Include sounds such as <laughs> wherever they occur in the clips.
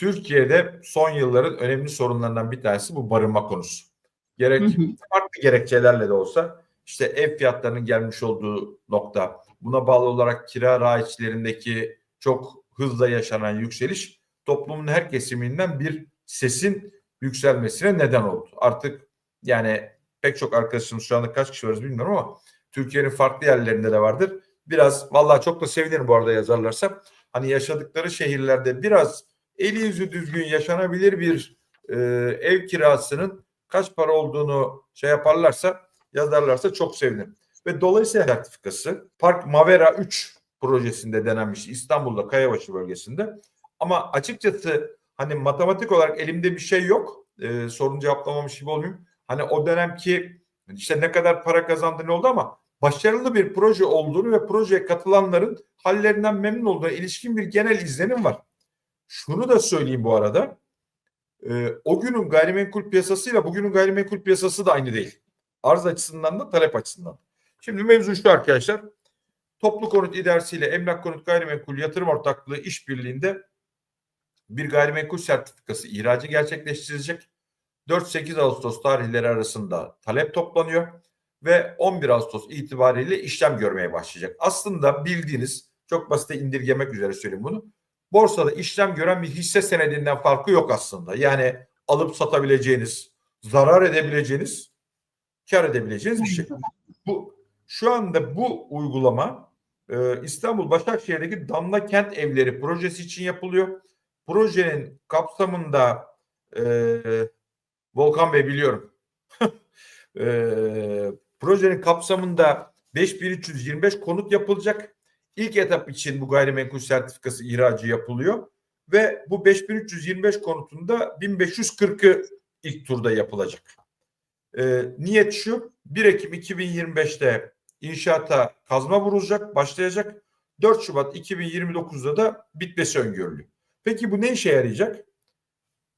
Türkiye'de son yılların önemli sorunlarından bir tanesi bu barınma konusu. Gerek Hı hı. farklı gerekçelerle de olsa işte ev fiyatlarının gelmiş olduğu nokta, buna bağlı olarak kira raiçlerindeki çok hızla yaşanan yükseliş toplumun her kesiminden bir sesin yükselmesine neden oldu. Artık yani pek çok arkadaşımız şu anda kaç kişi varız bilmiyorum ama Türkiye'nin farklı yerlerinde de vardır. Biraz vallahi çok da sevinirim bu arada yazarlarsa. Hani yaşadıkları şehirlerde biraz eli yüzü düzgün yaşanabilir bir e, ev kirasının kaç para olduğunu şey yaparlarsa yazarlarsa çok sevinirim. Ve dolayısıyla sertifikası Park Mavera 3 projesinde denenmiş İstanbul'da Kayabaşı bölgesinde. Ama açıkçası hani matematik olarak elimde bir şey yok. E, sorun cevaplamamış gibi olmayayım. Hani o dönemki işte ne kadar para kazandı ne oldu ama başarılı bir proje olduğunu ve projeye katılanların hallerinden memnun olduğuna ilişkin bir genel izlenim var. Şunu da söyleyeyim bu arada. Ee, o günün gayrimenkul piyasasıyla bugünün gayrimenkul piyasası da aynı değil. Arz açısından da talep açısından. Şimdi mevzu şu arkadaşlar. Toplu konut idaresiyle emlak konut gayrimenkul yatırım ortaklığı işbirliğinde bir gayrimenkul sertifikası ihracı gerçekleştirilecek. 4-8 Ağustos tarihleri arasında talep toplanıyor ve 11 Ağustos itibariyle işlem görmeye başlayacak. Aslında bildiğiniz çok basite indirgemek üzere söyleyeyim bunu. Borsada işlem gören bir hisse senedinden farkı yok aslında. Yani alıp satabileceğiniz, zarar edebileceğiniz, kar edebileceğiniz bir şey. Bu şu anda bu uygulama e, İstanbul Başakşehir'deki Damla Kent Evleri projesi için yapılıyor. Projenin kapsamında e, Volkan Bey biliyorum. <laughs> e, projenin kapsamında 5325 konut yapılacak. İlk etap için bu gayrimenkul sertifikası ihracı yapılıyor ve bu 5325 konutunda 1540'ı ilk turda yapılacak. E, niyet şu 1 Ekim 2025'te inşaata kazma vurulacak, başlayacak. 4 Şubat 2029'da da bitmesi öngörülüyor. Peki bu ne işe yarayacak?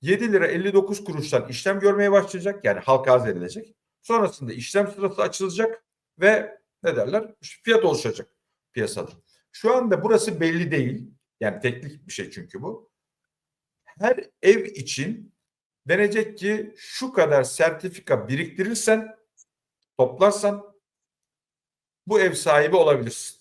7 lira 59 kuruştan işlem görmeye başlayacak. Yani halka arz edilecek. Sonrasında işlem sırası açılacak ve ne derler? Fiyat oluşacak piyasada. Şu anda burası belli değil. Yani teknik bir şey çünkü bu. Her ev için denecek ki şu kadar sertifika biriktirirsen, toplarsan bu ev sahibi olabilirsin.